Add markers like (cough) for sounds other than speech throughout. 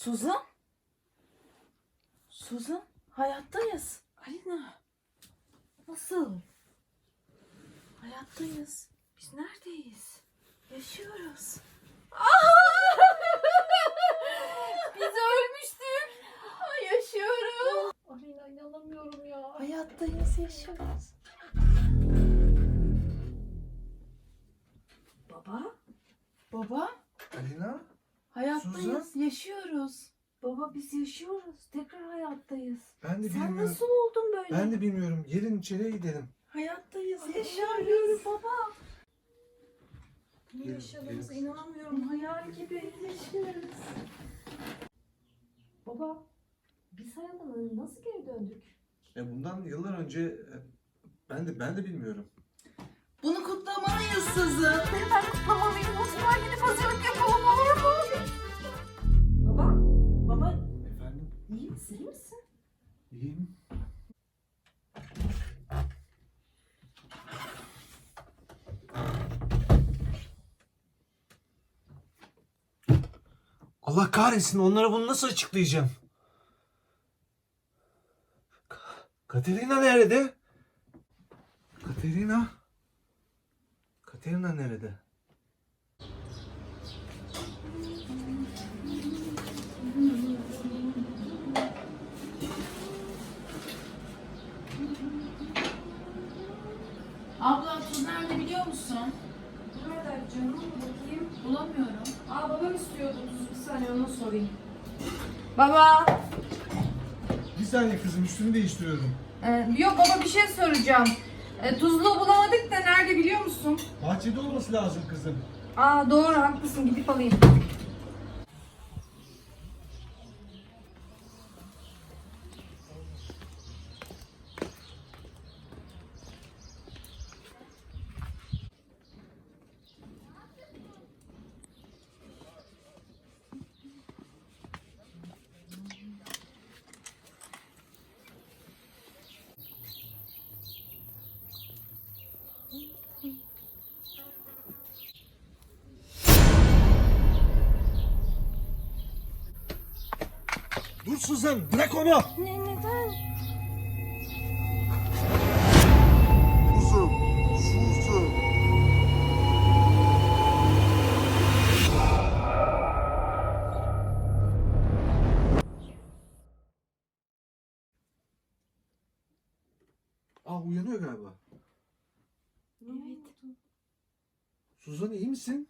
Suzan? Suzan? Hayattayız. Alina. Nasıl? Hayattayız. Biz neredeyiz? Yaşıyoruz. (laughs) Biz ölmüştük. Yaşıyoruz. Alina inanamıyorum ya. Hayattayız, yaşıyoruz. Baba? Baba? Hayattayız, Suzan? yaşıyoruz. Baba biz yaşıyoruz. Tekrar hayattayız. Ben de Sen bilmiyorum. nasıl oldun böyle? Ben de bilmiyorum. Gelin içeriye gidelim. Hayattayız, Ay, yaşıyoruz baba. Ne Gelin, yaşadığımıza gelin. inanamıyorum. Hayal gibi yaşıyoruz. Baba biz hayatına nasıl geri döndük? E bundan yıllar önce e, ben de ben de bilmiyorum. Bunu kutlamalıyız Suzan. Ben kutlamalıyım. O zaman gidip hazırlık yapalım olur mu? İyi misin? İyi misin? İyiyim. Allah kahretsin onlara bunu nasıl açıklayacağım? Ka- Katerina nerede? Katerina? Katerina nerede? Abla tuz nerede biliyor musun? Nerede canım? Bakayım. Bulamıyorum. Aa babam istiyordu. Dur, Bir saniye ona sorayım. Baba. Bir saniye kızım üstünü değiştiriyorum. Ee, yok baba bir şey soracağım. Ee, tuzluğu bulamadık da nerede biliyor musun? Bahçede olması lazım kızım. Aa doğru haklısın gidip alayım. Suzan bırak onu. Ne neden? Kuzum, Suzan. Aa uyanıyor galiba. Evet. Suzan iyi misin?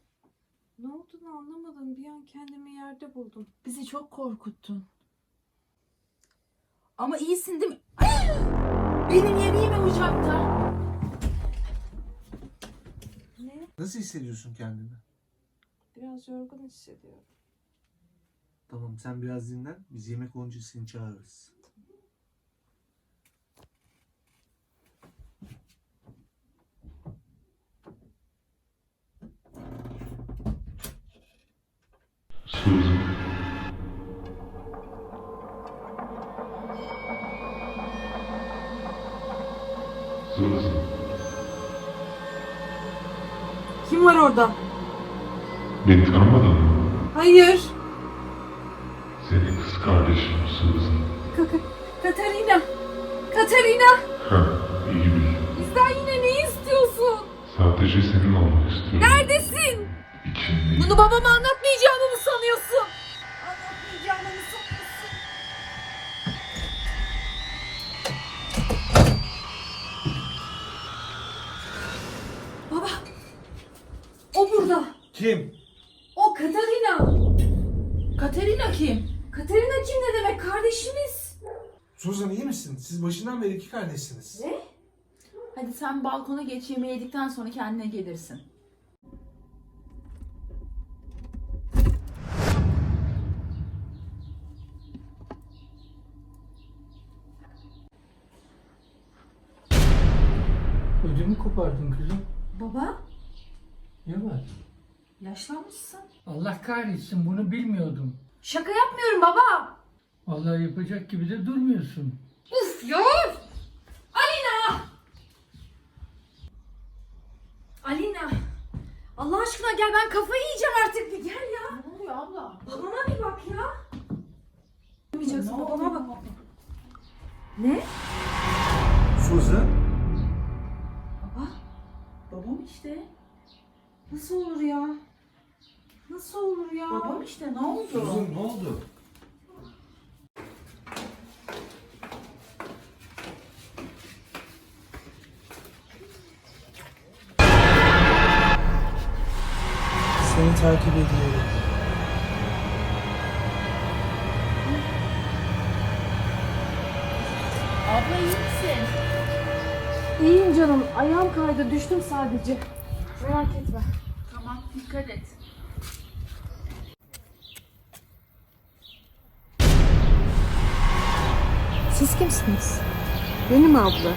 Ne olduğunu anlamadım. Bir an kendimi yerde buldum. Bizi çok korkuttun. Ama iyisin değil mi? Benim yemeğim ocakta. Ne? Nasıl hissediyorsun kendini? Biraz yorgun hissediyorum. Tamam sen biraz dinlen. Biz yemek olunca seni çağırırız. Susan. Susan. Kim var orada? Beni tanımadın mı? Hayır. Senin kız kardeşim Susan. Ka- Katarina. Katarina. Ha, iyi bil. Bizden yine ne istiyorsun? Sadece senin olmak istiyorum. Neredesin? İçimde. Bunu babama anlatmayacağımı mı sanıyorsun? Siz başından beri iki kardeşsiniz. Ne? Hadi sen balkona geç yemeği yedikten sonra kendine gelirsin. Ödümü kopardın kızım. Baba. Ne var? Yaşlanmışsın. Allah kahretsin bunu bilmiyordum. Şaka yapmıyorum baba. Vallahi yapacak gibi de durmuyorsun. Uf ya. Alina. Alina. Allah aşkına gel ben kafayı yiyeceğim artık bir gel ya. Ne oluyor abla? Babama bir bak ya. Bakmayacaksın babama bak. Ne? Suzan. Baba. Babam işte. Nasıl olur ya? Nasıl olur ya? Babam işte ne oldu? Suzan ne oldu? Takip ediyorum. Abla iyi misin? İyiyim canım. Ayağım kaydı. Düştüm sadece. Merak etme. Tamam dikkat et. Siz kimsiniz? Benim abla.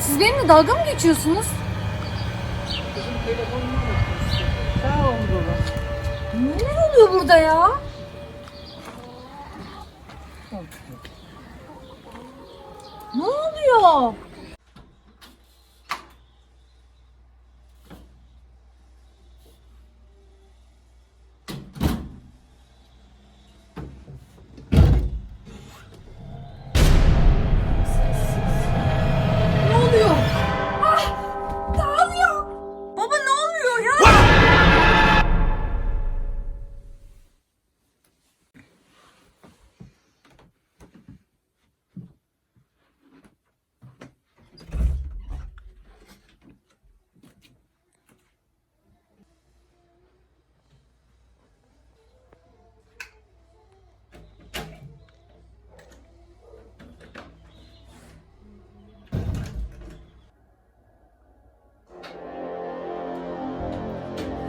Siz benimle dalga mı geçiyorsunuz? Ol baba. Neler oluyor burada ya? Ne oluyor?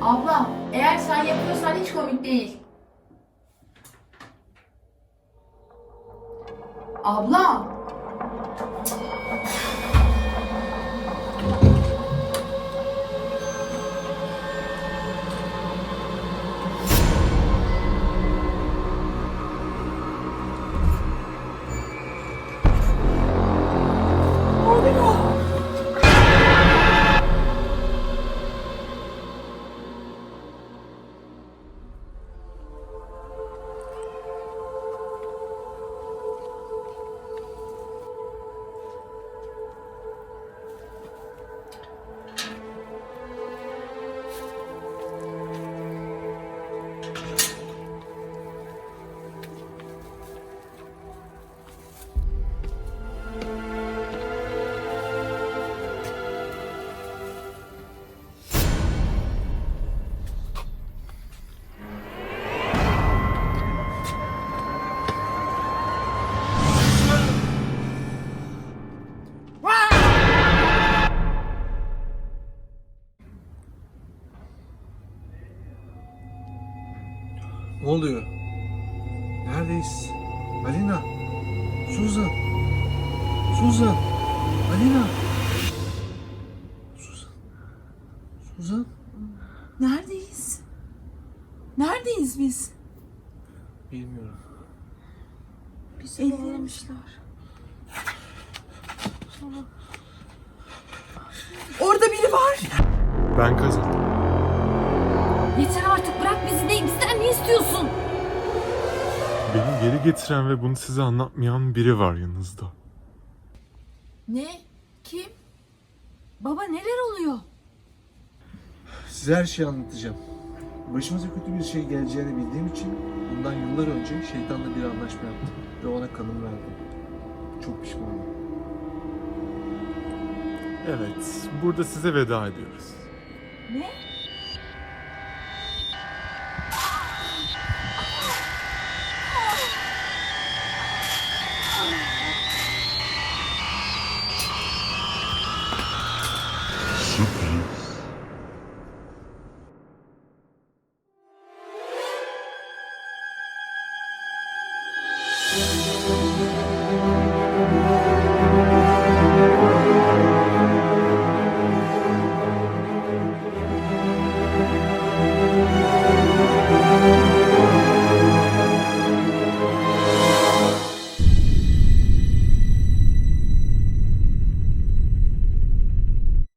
Abla eğer sen yapıyorsan hiç komik değil. Abla. Ne oluyor? Neredeyiz? Alina. Suzan. Suzan. Alina. Suzan. Suzan. Neredeyiz? Neredeyiz biz? Bilmiyorum. Bizi bağlamışlar. Orada biri var. Ben kazandım. Yeter artık istiyorsun? Beni geri getiren ve bunu size anlatmayan biri var yanınızda. Ne? Kim? Baba neler oluyor? Size her şeyi anlatacağım. Başımıza kötü bir şey geleceğini bildiğim için bundan yıllar önce şeytanla bir anlaşma yaptım ve ona kanım verdim. Çok pişmanım. Evet, burada size veda ediyoruz. Ne? Música